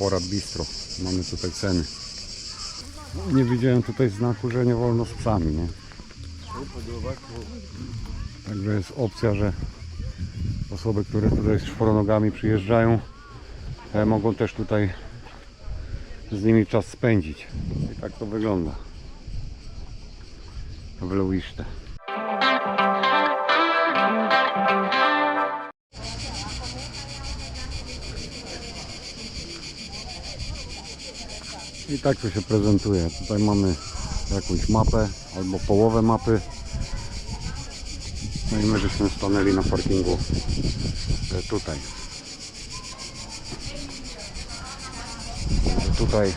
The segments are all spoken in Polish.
Porad Bistro. Mamy tutaj ceny. Nie widziałem tutaj znaku, że nie wolno z psami, nie? Także jest opcja, że osoby, które tutaj z czworonogami przyjeżdżają, e, mogą też tutaj z nimi czas spędzić. I tak to wygląda. W Luiszte. I tak to się prezentuje. Tutaj mamy jakąś mapę albo połowę mapy. No i my żeśmy stanęli na parkingu e, tutaj. Tutaj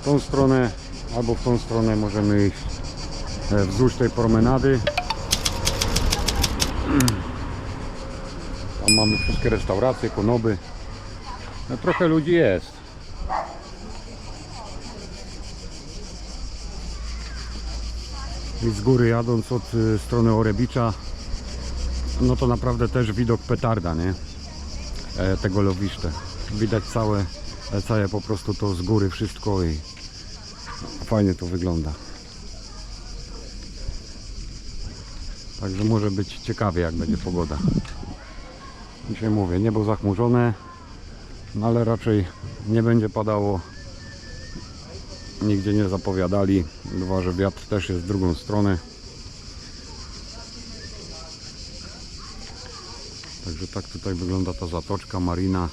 w tą stronę albo w tą stronę możemy iść e, wzdłuż tej promenady. Tam mamy wszystkie restauracje, konoby. No, trochę ludzi jest. Z góry jadąc od y, strony Orebicza, no to naprawdę też widok petarda, nie? E, tego lowiszte. Widać całe, e, całe po prostu to z góry wszystko i fajnie to wygląda. Także może być ciekawie jak będzie pogoda. Dzisiaj mówię, niebo zachmurzone, no ale raczej nie będzie padało. Nigdzie nie zapowiadali. Dwa, że wiatr też jest w drugą stronę. Także tak tutaj wygląda ta zatoczka marina.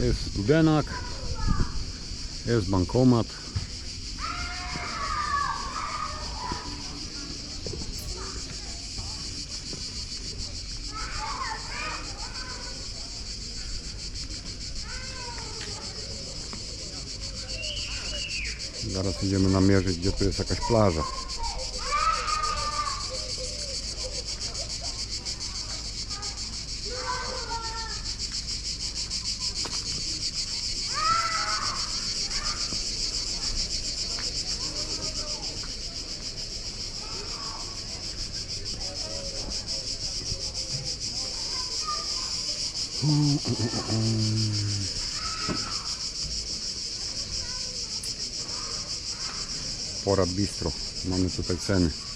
Jest studenak, jest bankomat. Zaraz idziemy namierzyć, gdzie tu jest jakaś plaża. Porad Bistro. Mamy tutaj ceny. Mało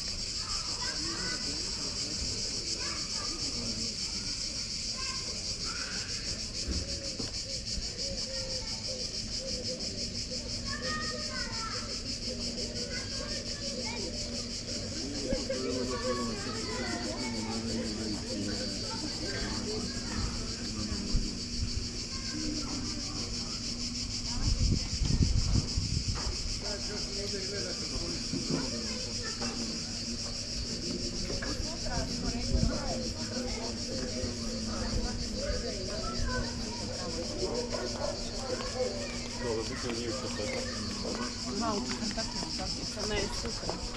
Não, é açúcar.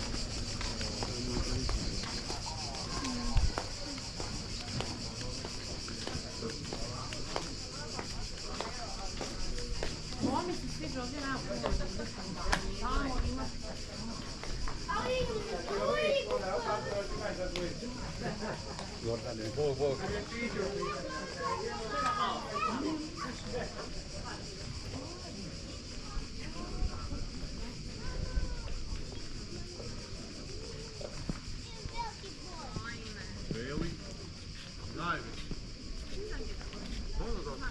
Boa, boa.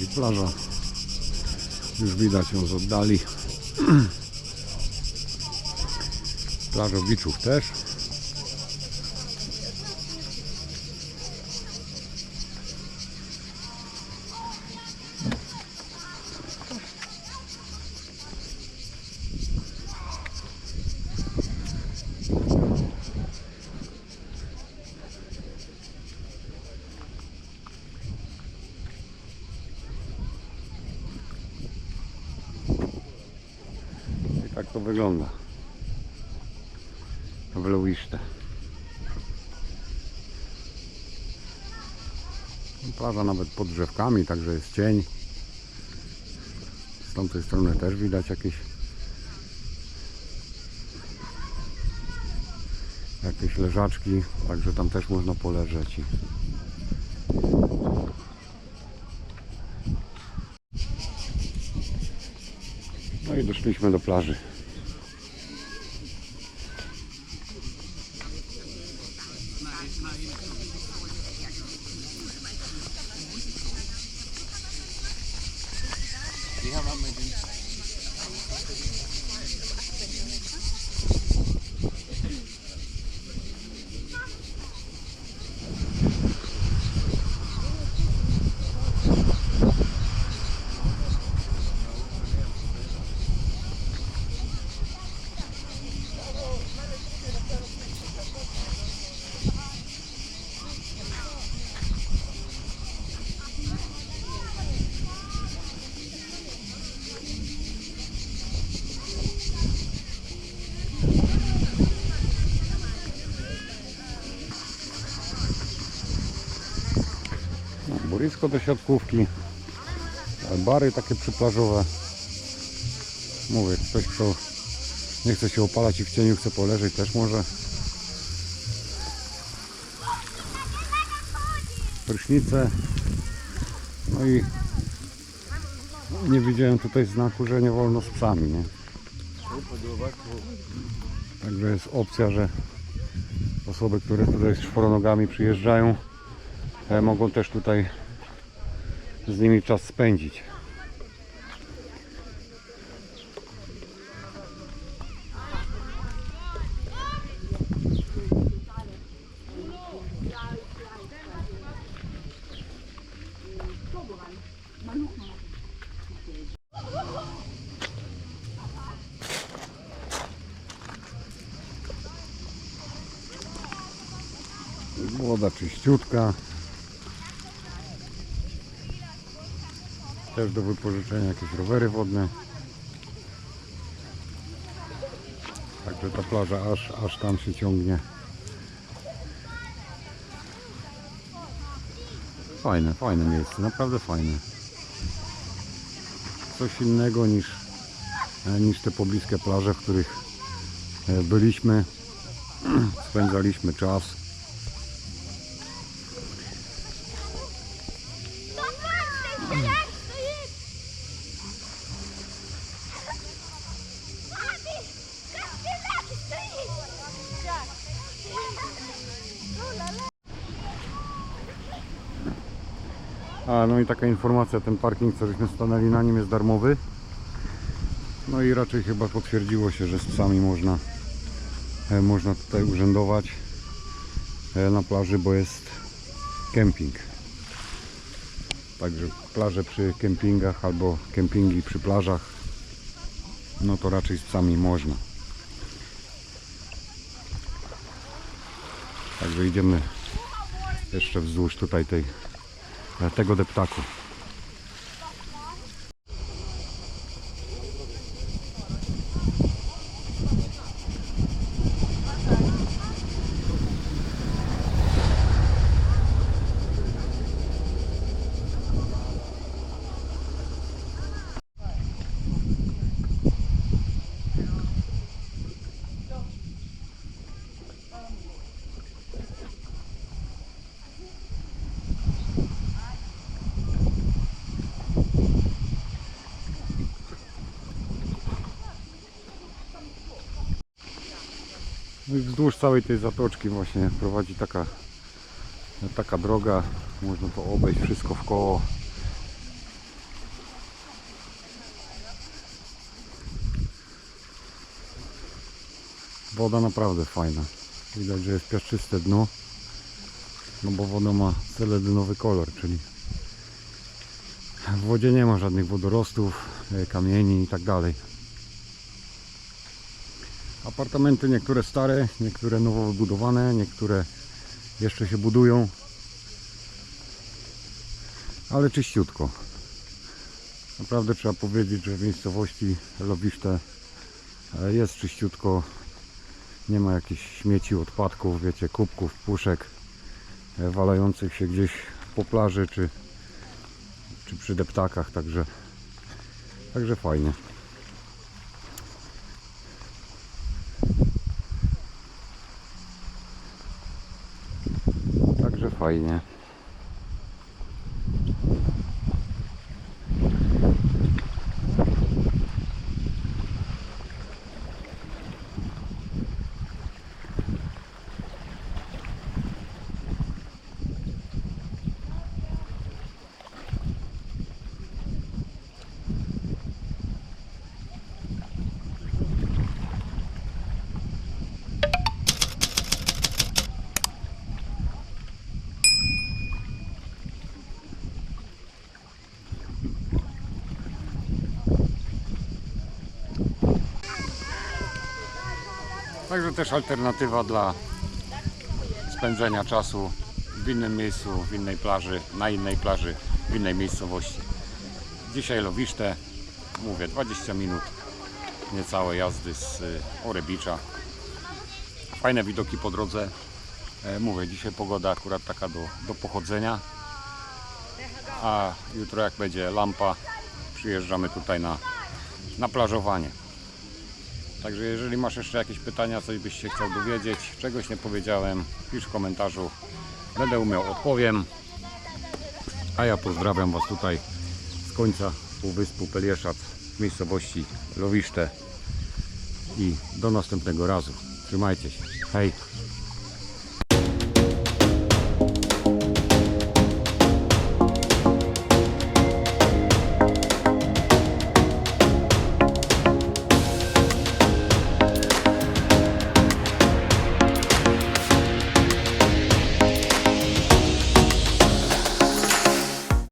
I plaża. Już widać ją z oddali. Plażowiczów też. Wygląda. W Luiszte. Plaża nawet pod drzewkami, także jest cień. Z tamtej strony też widać jakieś jakieś leżaczki, także tam też można poleżeć. No i doszliśmy do plaży. Thank you. Boisko do siatkówki, bary takie przyplażowe. Mówię, ktoś kto nie chce się opalać i w cieniu chce poleżeć też może. Prysznice. No i nie widziałem tutaj znaku, że nie wolno z psami, nie? Także jest opcja, że osoby, które tutaj z czworonogami przyjeżdżają, e, mogą też tutaj z nimi czas spędzić. Woda czyściutka. Też do wypożyczenia jakieś rowery wodne. Także ta plaża aż, aż tam się ciągnie. Fajne, fajne miejsce, naprawdę fajne. Coś innego niż, e, niż te pobliskie plaże, w których e, byliśmy, spędzaliśmy czas. A no i taka informacja, ten parking, co żeśmy stanęli na nim jest darmowy. No i raczej chyba potwierdziło się, że z psami można, e, można tutaj urzędować e, na plaży, bo jest kemping. Także plaże przy kempingach albo kempingi przy plażach, no to raczej z psami można. Także idziemy jeszcze wzdłuż tutaj tej tego deptaku. Wzdłuż całej tej zatoczki właśnie prowadzi taka, taka droga. Można to obejść wszystko w koło. Woda naprawdę fajna. Widać, że jest piaszczyste dno. No bo woda ma seledynowy kolor, czyli w wodzie nie ma żadnych wodorostów, e, kamieni i tak dalej. Apartamenty niektóre stare, niektóre nowo wybudowane, niektóre jeszcze się budują. Ale czyściutko. Naprawdę trzeba powiedzieć, że w miejscowości Lobiszte jest czyściutko. Nie ma jakichś śmieci, odpadków, wiecie, kubków, puszek e, walających się gdzieś po plaży czy, czy przy deptakach, także, także fajnie. Także fajnie. Także też alternatywa dla spędzenia czasu w innym miejscu, w innej plaży, na innej plaży, w innej miejscowości. Dzisiaj Lowiszte, mówię 20 minut niecałe jazdy z y, Orebicza. Fajne widoki po drodze. E, Mówię, dzisiaj pogoda akurat taka do, do pochodzenia. A jutro jak będzie lampa, przyjeżdżamy tutaj na, na plażowanie. Także jeżeli masz jeszcze jakieś pytania, coś byś się chciał dowiedzieć, czegoś nie powiedziałem, pisz w komentarzu. Będę umiał, odpowiem. A ja pozdrawiam Was tutaj z końca Półwyspu Pelieszat w miejscowości Lowiszte i do następnego razu. Trzymajcie się. Hej!